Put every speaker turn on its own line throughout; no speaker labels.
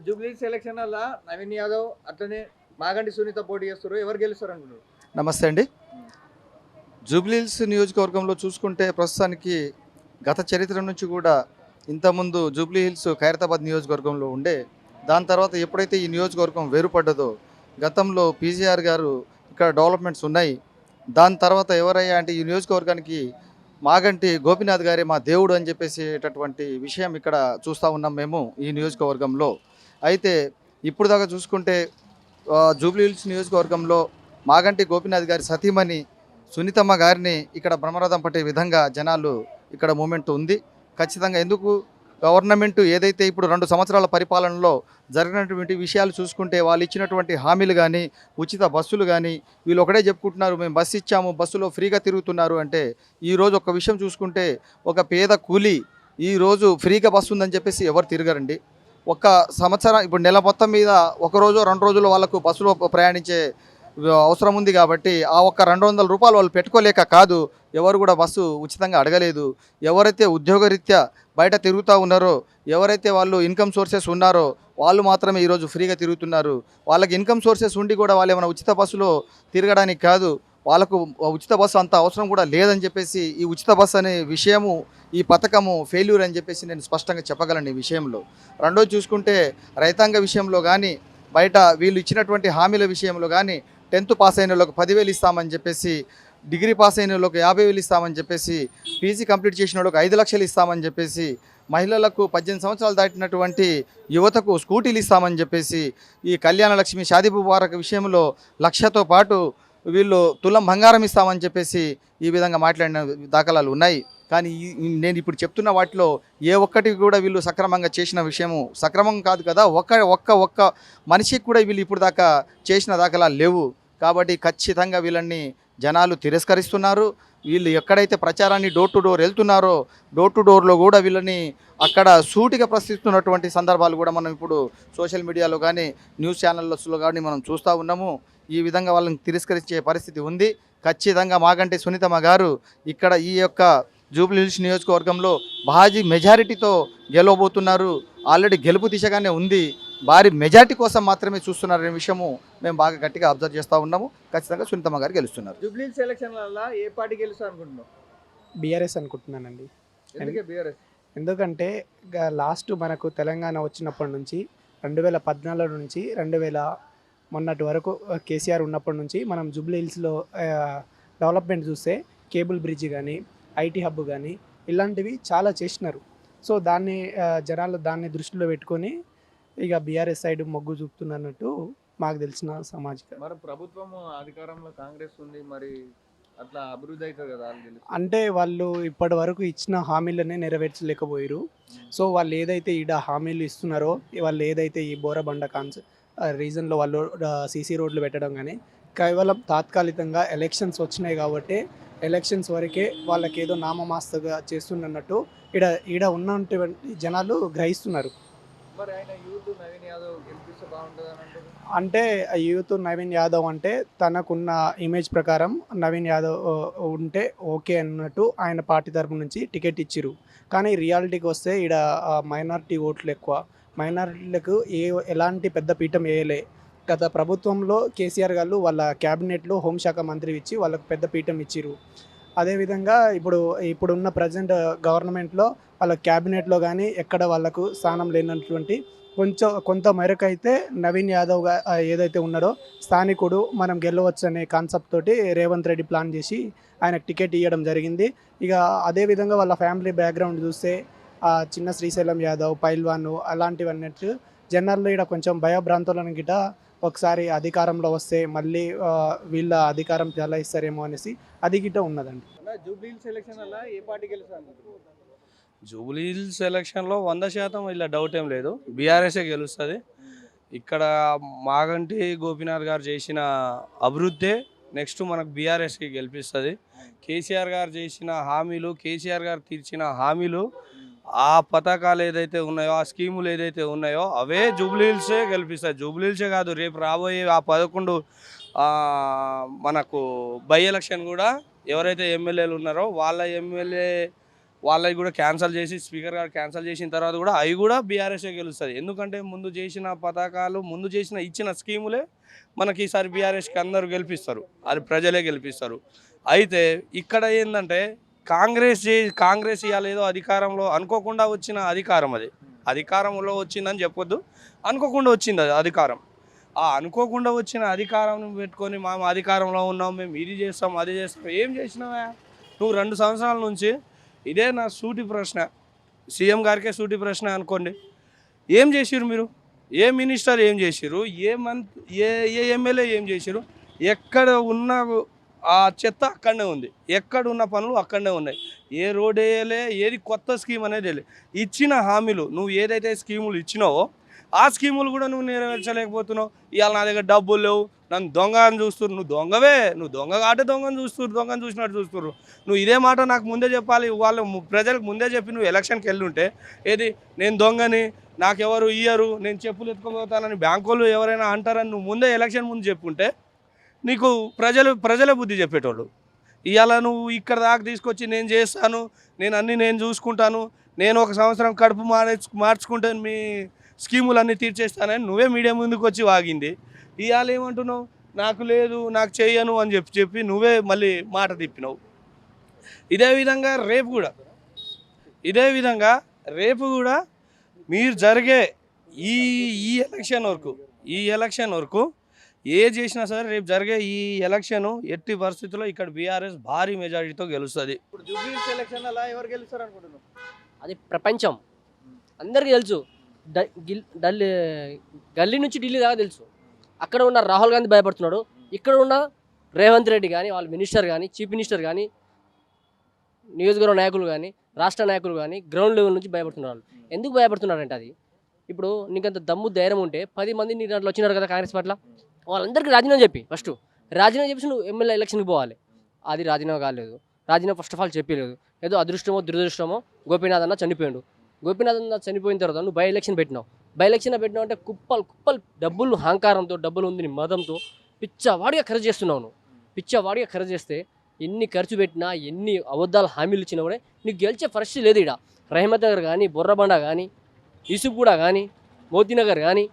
ఇప్పుడు Jubilee selection వల్ల నవీన్ యాదవ్ అట్లనే మాగంటి సునీత పోటీ చేస్తారు ఎవరు గెలుస్తారు అనుకుంటారు
నమస్తే అండి. జూబ్లీహిల్స్ నియోజకవర్గంలో చూసుకుంటే ప్రస్తుతానికి గత చరిత్ర నుంచి కూడా ఇంతకుముందు జూబ్లీహిల్స్ ఖైరతాబాద్ నియోజకవర్గంలో ఉండే దాని తర్వాత ఎప్పుడైతే ఈ నియోజకవర్గం వేరుపడ్డదో గతంలో పీజీఆర్ గారు ఇక్కడ డెవలప్మెంట్స్ ఉన్నాయి. దాని తర్వాత ఎవరయ్యా అంటే ఈ నియోజకవర్గానికి మాగంటి గోపినాథ్ గారే మా దేవుడు అని చెప్పేసేటటువంటి విషయం ఇక్కడ చూస్తూ ఉన్నాం మేము ఈ నియోజకవర్గంలో. అయితే ఇప్పుడు దాకా చూసుకుంటే జూబ్లీ హిల్స్ నియోజకవర్గంలో మాగంటి గోపినాథ్ గారి సతీమణి సునీతమ్మ గారిని ఇక్కడ బ్రహ్మరథం పట్టే విధంగా జనాలు ఇక్కడ మూమెంట్ ఉంది. ఖచ్చితంగా ఎందుకు? గవర్నమెంట్ ఏదైతే ఇప్పుడు రెండు సంవత్సరాల పరిపాలనలో జరిగినటువంటి విషయాలు చూసుకుంటే వాళ్ళు ఇచ్చినటువంటి హామీలు కానీ ఉచిత బస్సులు కానీ వీళ్ళు ఒకటే చెప్పుకుంటున్నారు మేము బస్సు ఇచ్చాము బస్సులో ఫ్రీగా తిరుగుతున్నారు అంటే ఈరోజు ఒక విషయం చూసుకుంటే ఒక పేద కూలీ ఈరోజు ఫ్రీగా బస్సు ఉందని చెప్పేసి ఎవరు తిరగరండి. ఒక సంవత్సరం ఇప్పుడు నెల మొత్తం మీద ఒక రోజు రెండు రోజులు వాళ్ళకు బస్సులో ప్రయాణించే అవసరం ఉంది కాబట్టి ఆ ఒక్క రెండు వందల రూపాయలు వాళ్ళు పెట్టుకోలేక కాదు ఎవరు కూడా బస్సు ఉచితంగా అడగలేదు. ఎవరైతే ఉద్యోగరీత్యా బయట తిరుగుతూ ఉన్నారో ఎవరైతే వాళ్ళు ఇన్కమ్ సోర్సెస్ ఉన్నారో వాళ్ళు మాత్రమే ఈరోజు ఫ్రీగా తిరుగుతున్నారు. వాళ్ళకి ఇన్కమ్ సోర్సెస్ ఉండి కూడా వాళ్ళు ఏమైనా ఉచిత బస్సులో తిరగడానికి కాదు వాళ్ళకు ఉచిత బస్సు అంత అవసరం కూడా లేదని చెప్పేసి ఈ ఉచిత బస్సు అనే విషయము ఈ పథకము ఫెయిల్యూర్ అని చెప్పేసి నేను స్పష్టంగా చెప్పగలను ఈ విషయంలో. రెండోది చూసుకుంటే రైతాంగ విషయంలో కానీ బయట వీళ్ళు ఇచ్చినటువంటి హామీల విషయంలో కానీ టెన్త్ పాస్ అయిన వాళ్ళకి పదివేలు ఇస్తామని చెప్పేసి డిగ్రీ పాస్ అయిన వాళ్ళకి యాభై వేలు ఇస్తామని చెప్పేసి పీజీ కంప్లీట్ చేసిన వాళ్ళకి ఐదు లక్షలు ఇస్తామని చెప్పేసి మహిళలకు పద్దెనిమిది సంవత్సరాలు దాటినటువంటి యువతకు స్కూటీలు ఇస్తామని చెప్పేసి ఈ కళ్యాణ లక్ష్మి షాదీ ముబారక్ విషయంలో లక్షతో పాటు వీళ్ళు తులం బంగారం ఇస్తామని చెప్పేసి ఈ విధంగా మాట్లాడిన దాఖలాలు ఉన్నాయి. కానీ నేను ఇప్పుడు చెప్తున్న వాటిలో ఏ ఒక్కటి కూడా వీళ్ళు సక్రమంగా చేసిన విషయము సక్రమం కాదు కదా. ఒక్క ఒక్క ఒక్క మనిషికి కూడా వీళ్ళు ఇప్పుడు దాకా చేసిన దాఖలాలు లేవు. కాబట్టి ఖచ్చితంగా వీళ్ళని జనాలు తిరస్కరిస్తున్నారు. వీళ్ళు ఎక్కడైతే ప్రచారాన్ని డోర్ టు డోర్ వెళ్తున్నారో డోర్ టు డోర్లో కూడా వీళ్ళని అక్కడ సూటిగా ప్రశ్నిస్తున్నటువంటి సందర్భాలు కూడా మనం ఇప్పుడు సోషల్ మీడియాలో కానీ న్యూస్ ఛానల్స్లో కానీ మనం చూస్తూ ఉన్నాము. ఈ విధంగా వాళ్ళని తిరస్కరించే పరిస్థితి ఉంది. ఖచ్చితంగా మాగంటి సునీతమ్మ గారు ఇక్కడ ఈ యొక్క జూబ్లీ హిల్స్ నియోజకవర్గంలో భారీ మెజారిటీతో గెలవబోతున్నారు. ఆల్రెడీ గెలుపు దిశగానే ఉంది. భారీ మెజారిటీ కోసం మాత్రమే చూస్తున్నారనే విషయము మేము బాగా గట్టిగా అబ్జర్వ్ చేస్తూ ఉన్నాము. ఖచ్చితంగా సునీతమ్మ గారు గెలుస్తున్నారు.
జూబ్లీ సెలక్షన్ వల్ల ఏ పార్టీ గెలుస్తారు అనుకుంటున్నావు?
బీఆర్ఎస్ అనుకుంటున్నానండి.
ఎందుకే బీఆర్ఎస్?
ఎందుకంటే లాస్ట్ మనకు తెలంగాణ వచ్చినప్పటి నుంచి రెండు వేల పద్నాలుగు నుంచి రెండు వేల మొన్నటి వరకు కేసీఆర్ ఉన్నప్పటి నుంచి మనం జూబ్లీ హిల్స్లో డెవలప్మెంట్ చూస్తే కేబుల్ బ్రిడ్జ్ కానీ ఐటీ హబ్ కానీ ఇలాంటివి చాలా చేసినారు. సో దాన్ని జనాలు దాన్ని దృష్టిలో పెట్టుకొని ఇక బీఆర్ఎస్ సైడ్ మొగ్గు చూపుతున్నట్టు మాకు తెలిసిన సామాజిక.
మరి ప్రభుత్వం అధికారంలో కాంగ్రెస్ ఉంది మరి అట్లా అభివృద్ధి అవుతుంది కదా.
అంటే వాళ్ళు ఇప్పటి వరకు ఇచ్చిన హామీలనే నెరవేర్చలేకపోయారు సో వాళ్ళు ఏదైతే ఈడ హామీలు ఇస్తున్నారో వాళ్ళు ఏదైతే ఈ బోరబండ కాన్స్ రీజన్లో వాళ్ళు సీసీ రోడ్లు పెట్టడం కానీ కేవలం తాత్కాలికంగా ఎలక్షన్స్ వచ్చినాయి కాబట్టి ఎలక్షన్స్ వరకే వాళ్ళకి ఏదో నామమాస్తగా చేస్తున్నట్టు ఈడ ఈడ ఉన్నటువంటి జనాలు గ్రహిస్తున్నారు.
మరి ఆయన యూత్ నవీన్ యాదవ్ గెలిపిస్తే బాగుంటుంది
అంటే యూత్ నవీన్ యాదవ్ అంటే తనకున్న ఇమేజ్ ప్రకారం నవీన్ యాదవ్ ఉంటే ఓకే అన్నట్టు ఆయన పార్టీ తరపు నుంచి టికెట్ ఇచ్చిరు కానీ రియాలిటీకి వస్తే ఈడ మైనారిటీ ఓట్లు ఎక్కువ. మైనారిటీలకు ఏ ఎలాంటి పెద్ద పీఠం వేయలే. గత ప్రభుత్వంలో కేసీఆర్ గారు వాళ్ళ క్యాబినెట్లో హోంశాఖ మంత్రి ఇచ్చి వాళ్ళకు పెద్ద పీఠం ఇచ్చిరు అదేవిధంగా ఇప్పుడు ఇప్పుడున్న ప్రజెంట్ గవర్నమెంట్లో వాళ్ళ క్యాబినెట్లో కానీ ఎక్కడ వాళ్ళకు స్థానం లేనటువంటి కొంచెం కొంత మేరకు అయితే నవీన్ యాదవ్ ఏదైతే ఉన్నాడో స్థానికుడు మనం గెలవచ్చు అనే కాన్సెప్ట్ తోటి రేవంత్ రెడ్డి ప్లాన్ చేసి ఆయనకు టికెట్ ఇవ్వడం జరిగింది. ఇక అదేవిధంగా వాళ్ళ ఫ్యామిలీ బ్యాక్గ్రౌండ్ చూస్తే చిన్న శ్రీశైలం యాదవ్ పైల్వాన్ అలాంటివన్నట్టు జనరల్ ఇక్కడ కొంచెం భయభ్రాంతులను గిట ఒకసారి అధికారంలో వస్తే మళ్ళీ వీళ్ళ అధికారం చెలాయిస్తారేమో అనేసి అది గిట ఉన్నదండి.
జూబ్లీ
హిల్స్ ఎలక్షన్లో వంద శాతం ఇలా డౌట్ ఏం లేదు. బీఆర్ఎస్ఏ గెలుస్తుంది. ఇక్కడ మాగంటి గోపీనాథ్ గారు చేసిన అభివృద్ధి నెక్స్ట్ మనకు బీఆర్ఎస్కి గెలిపిస్తుంది. కేసీఆర్ గారు చేసిన హామీలు కేసీఆర్ గారు తీర్చిన హామీలు ఆ పథకాలు ఏదైతే ఉన్నాయో ఆ స్కీములు ఏదైతే ఉన్నాయో అవే జూబ్లీ హిల్సే గెలిపిస్తాయి. జూబ్లీహిల్సే కాదు రేపు రాబోయే ఆ పదకొండు మనకు బై ఎలక్షన్ కూడా ఎవరైతే ఎమ్మెల్యేలు ఉన్నారో వాళ్ళ ఎమ్మెల్యే వాళ్ళకి కూడా క్యాన్సిల్ చేసి స్పీకర్ గారు క్యాన్సిల్ చేసిన తర్వాత కూడా అవి కూడా బీఆర్ఎస్ఏ గెలుస్తుంది. ఎందుకంటే ముందు చేసిన పథకాలు ముందు చేసిన ఇచ్చిన స్కీములే మనకి ఈసారి బీఆర్ఎస్కి అందరూ గెలిపిస్తారు. అది ప్రజలే గెలిపిస్తారు. అయితే ఇక్కడ ఏంటంటే కాంగ్రెస్ కాంగ్రెస్ ఇవ్వలేదో అధికారంలో అనుకోకుండా వచ్చిన అధికారం అది. అధికారంలో వచ్చిందని చెప్పొద్దు. అనుకోకుండా వచ్చింది అది అధికారం. ఆ అనుకోకుండా వచ్చిన అధికారం పెట్టుకొని మేము అధికారంలో ఉన్నాం మేము ఇది చేస్తాం అది చేస్తాం. ఏం చేసినావా నువ్వు రెండు సంవత్సరాల నుంచి ఇదే నా సూటి ప్రశ్న. సీఎం గారికే సూటి ప్రశ్న అనుకోండి. ఏం చేసిరు మీరు? ఏ మినిస్టర్ ఏం చేసిరు ఏ మంత్ ఏ ఏ ఎమ్మెల్యే ఏం చేసిరు ఎక్కడ ఉన్న ఆ చెత్త అక్కడనే ఉంది. ఎక్కడ ఉన్న పనులు అక్కడనే ఉన్నాయి. ఏ రోడ్ వేయలే ఏది కొత్త స్కీమ్ అనేది వేయలే. ఇచ్చిన హామీలు నువ్వు ఏదైతే స్కీములు ఇచ్చినావో ఆ స్కీములు కూడా నువ్వు నెరవేర్చలేకపోతున్నావు. ఇవాళ నా దగ్గర డబ్బులు లేవు. నన్ను దొంగ అని చూస్తున్నారు నువ్వు దొంగవే. నువ్వు దొంగ కాబట్టి దొంగని చూస్తున్నారు దొంగని చూసినట్టు చూస్తున్నారు నువ్వు ఇదే మాట నాకు ముందే చెప్పాలి. వాళ్ళు ప్రజలకు ముందే చెప్పి నువ్వు ఎలక్షన్కి వెళ్ళి ఉంటే ఏది? నేను దొంగని నాకెవరు ఇయ్యరు. నేను చెప్పులు ఎత్తుకోపోతానని వాళ్ళు ఎవరైనా అంటారని నువ్వు ముందే ఎలక్షన్ ముందు చెప్పుంటే నీకు ప్రజలు ప్రజల బుద్ధి చెప్పేటోళ్ళు. ఇవాళ నువ్వు ఇక్కడ దాకా తీసుకొచ్చి నేను చేస్తాను నేను అన్నీ నేను చూసుకుంటాను నేను ఒక సంవత్సరం కడుపు మార్చు మార్చుకుంటే మీ స్కీములన్నీ తీర్చేస్తానని నువ్వే మీడియా ముందుకు వచ్చి వాగింది. ఇవాళ ఏమంటున్నావు? నాకు లేదు నాకు చేయను అని చెప్పి చెప్పి నువ్వే మళ్ళీ మాట తిప్పినావు. ఇదే విధంగా రేపు కూడా ఇదే విధంగా రేపు కూడా మీరు జరిగే ఈ ఈ ఎలక్షన్ వరకు ఈ ఎలక్షన్ వరకు ఏ చేసినా సరే రేపు జరిగే ఈ ఎలక్షన్ ఎట్టి పరిస్థితుల్లో ఇక్కడ బీఆర్ఎస్ భారీ మెజారిటీతో గెలుస్తుంది.
ఇప్పుడు జూబ్లీ సెలక్షన్ అలా ఎవరు గెలుస్తారు అనుకుంటున్నావు
అది ప్రపంచం. అందరికీ తెలుసు. గల్లీ నుంచి ఢిల్లీ దాకా తెలుసు. అక్కడ ఉన్న రాహుల్ గాంధీ భయపడుతున్నాడు. ఇక్కడ ఉన్న రేవంత్ రెడ్డి కానీ వాళ్ళ మినిస్టర్ కానీ చీఫ్ మినిస్టర్ కానీ నియోజకవర్గ నాయకులు కానీ రాష్ట్ర నాయకులు కానీ గ్రౌండ్ లెవెల్ నుంచి భయపడుతున్నారు. ఎందుకు భయపడుతున్నారంటే అది? ఇప్పుడు నీకంత దమ్ము ధైర్యం ఉంటే పది మంది నీ దాంట్లో వచ్చినారు కదా కాంగ్రెస్ పట్ల. వాళ్ళందరికీ రాజీనామా చెప్పి ఫస్ట్ రాజీనామా చెప్పేసి నువ్వు ఎమ్మెల్యే ఎలక్షన్కి పోవాలి. అది రాజీనామా కాలేదు. రాజీనామా ఫస్ట్ ఆఫ్ ఆల్ చెప్పలేదు. ఏదో అదృష్టమో దురదృష్టమో గోపీనాథ్ అన్న చనిపోయాడు. గోపీనాథ్ అన్న చనిపోయిన తర్వాత నువ్వు బై ఎలక్షన్ పెట్టినావు. బై ఎలక్షన్ పెట్టినావు అంటే కుప్పలు కుప్పలు డబ్బులు అహంకారంతో డబ్బులు ఉంది నీ మదంతో పిచ్చవాడిగా ఖర్చు చేస్తున్నావు నువ్వు. పిచ్చవాడిగా ఖర్చు చేస్తే ఎన్ని ఖర్చు పెట్టినా ఎన్ని అబద్ధాలు హామీలు ఇచ్చినా కూడా నీకు గెలిచే పరిస్థితి లేదు ఇక్కడ రహమత్ నగర్ కానీ బొర్రబండ కానీ యూసుఫ్గూడ కానీ మోతీనగర్ కానీ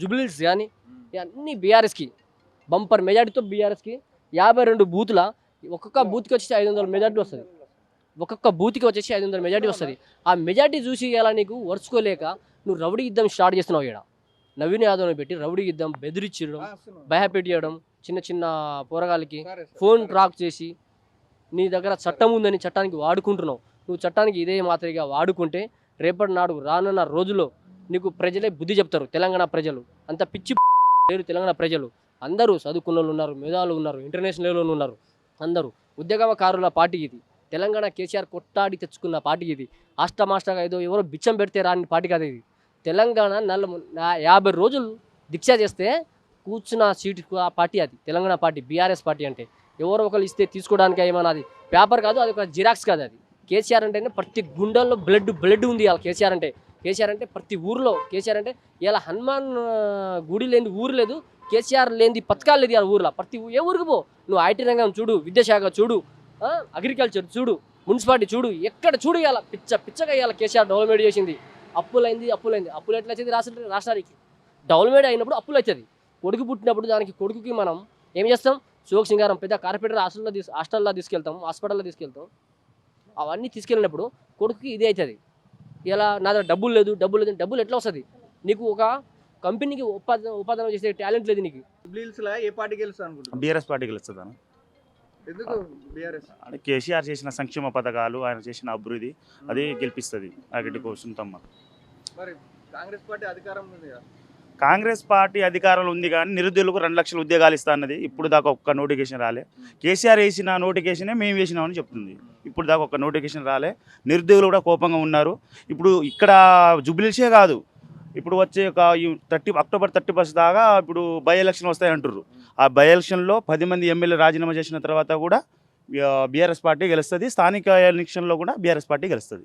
జుబ్లీల్స్ కానీ అన్ని బీఆర్ఎస్కి బంపర్ మెజార్టీతో బీఆర్ఎస్కి యాభై రెండు బూతుల ఒక్కొక్క బూత్కి వచ్చేసి ఐదు వందల మెజార్టీ వస్తుంది. ఒక్కొక్క బూత్కి వచ్చేసి ఐదు వందల మెజార్టీ వస్తుంది. ఆ మెజార్టీ చూసి ఇలా నీకు వరుసుకోలేక నువ్వు రౌడీ యుద్ధం స్టార్ట్ చేస్తున్నావు ఇక్కడ నవీన్ యాదవ్ని పెట్టి రౌడీ యుద్ధం బెదిరించడం భయపెట్టేయడం చిన్న చిన్న పోరగాళ్ళకి ఫోన్ ట్రాక్ చేసి నీ దగ్గర చట్టం ఉందని చట్టానికి వాడుకుంటున్నావు. నువ్వు చట్టానికి ఇదే మాదిరిగా వాడుకుంటే రేపటి నాడు రానున్న రోజుల్లో నీకు ప్రజలే బుద్ధి చెప్తారు తెలంగాణ ప్రజలు. అంత పిచ్చి లేరు తెలంగాణ ప్రజలు. అందరూ చదువుకున్న వాళ్ళు ఉన్నారు మేధావులు ఉన్నారు ఇంటర్నేషనల్ లెవెల్లో ఉన్నారు. అందరూ. ఉద్యోగకారుల పార్టీ ఇది. తెలంగాణ కేసీఆర్ కొట్టాడి తెచ్చుకున్న పార్టీ ఇది. ఆష్టమాష్టగా ఏదో ఎవరో బిచ్చం పెడితే రాని పార్టీ కాదు ఇది. తెలంగాణ నల్ల యాభై రోజులు దీక్ష చేస్తే కూర్చున్న సీటు ఆ పార్టీ అది. తెలంగాణ పార్టీ బీఆర్ఎస్ పార్టీ అంటే. ఎవరో ఒకరు ఇస్తే తీసుకోవడానికి ఏమన్నా అది పేపర్ కాదు అది ఒక జిరాక్స్ కాదు అది. కేసీఆర్ అంటేనే ప్రతి గుండెల్లో బ్లడ్ బ్లడ్ ఉంది ఇలా కేసీఆర్ అంటే. కేసీఆర్ అంటే ప్రతి ఊర్లో కేసీఆర్ అంటే ఇలా హనుమాన్ గుడి లేని ఊరు లేదు కేసీఆర్ లేని పథకాలు లేదు ఆ ఊర్లో. ప్రతి ఏ ఊరికి పో? నువ్వు ఐటీ రంగం చూడు విద్యాశాఖ చూడు అగ్రికల్చర్ చూడు మున్సిపాలిటీ చూడు ఎక్కడ చూడు ఇవాళ పిచ్చ పిచ్చగా ఇవాళ కేసీఆర్ డెవలప్మెంట్ చేసింది. అప్పులైంది అప్పులైంది. అప్పులు ఎట్లా వచ్చేది రాష్ట్ర రాష్ట్రానికి? డెవలప్మెంట్ అయినప్పుడు అప్పులు అవుతుంది కొడుకు పుట్టినప్పుడు దానికి కొడుకుకి మనం ఏం చేస్తాం? శోక్ సింగారం పెద్ద కార్పొరేటర్ హాస్టల్లో తీసు హాస్టల్లో తీసుకెళ్తాం హాస్పిటల్లో తీసుకెళ్తాం. అవన్నీ తీసుకెళ్ళినప్పుడు కొడుకుకి ఇదే అవుతుంది. ఇలా నా దగ్గర డబ్బులు లేదు డబ్బులు లేదు డబ్బులు ఎట్లా వస్తుంది? నీకు ఒక కంపెనీకి ఉపాధి ఉపాధి చేసే టాలెంట్ లేదు నీకు.
ఏ పార్టీ
బీఆర్ఎస్ పార్టీ గెలుస్తుందని
ఎందుకు బీఆర్ఎస్?
అంటే కేసీఆర్ చేసిన సంక్షేమ పథకాలు ఆయన చేసిన అభివృద్ధి అది గెలిపిస్తుంది. అగటి కోసం
మరి కాంగ్రెస్ పార్టీ అధికారం ఉంది కదా.
కాంగ్రెస్ పార్టీ అధికారంలో ఉంది కానీ నిరుద్యోగులకు రెండు లక్షల ఉద్యోగాలు ఇస్తా అన్నది ఇప్పుడు దాకా ఒక్క నోటిఫికేషన్ రాలే. కేసీఆర్ వేసిన నోటిఫికేషనే మేము వేసినామని చెప్తుంది. ఇప్పుడు దాకా ఒక్క నోటిఫికేషన్ రాలే. నిరుద్యోగులు కూడా కోపంగా ఉన్నారు. ఇప్పుడు ఇక్కడ జుబిలిషే కాదు. ఇప్పుడు వచ్చే ఒక థర్టీ అక్టోబర్ థర్టీ ఫస్ట్ దాకా ఇప్పుడు బై ఎలక్షన్ వస్తాయి అంటారు ఆ బై ఎలక్షన్లో పది మంది ఎమ్మెల్యే రాజీనామా చేసిన తర్వాత కూడా బీఆర్ఎస్ పార్టీ గెలుస్తుంది. స్థానిక ఎలక్షన్లో కూడా బీఆర్ఎస్ పార్టీ గెలుస్తుంది.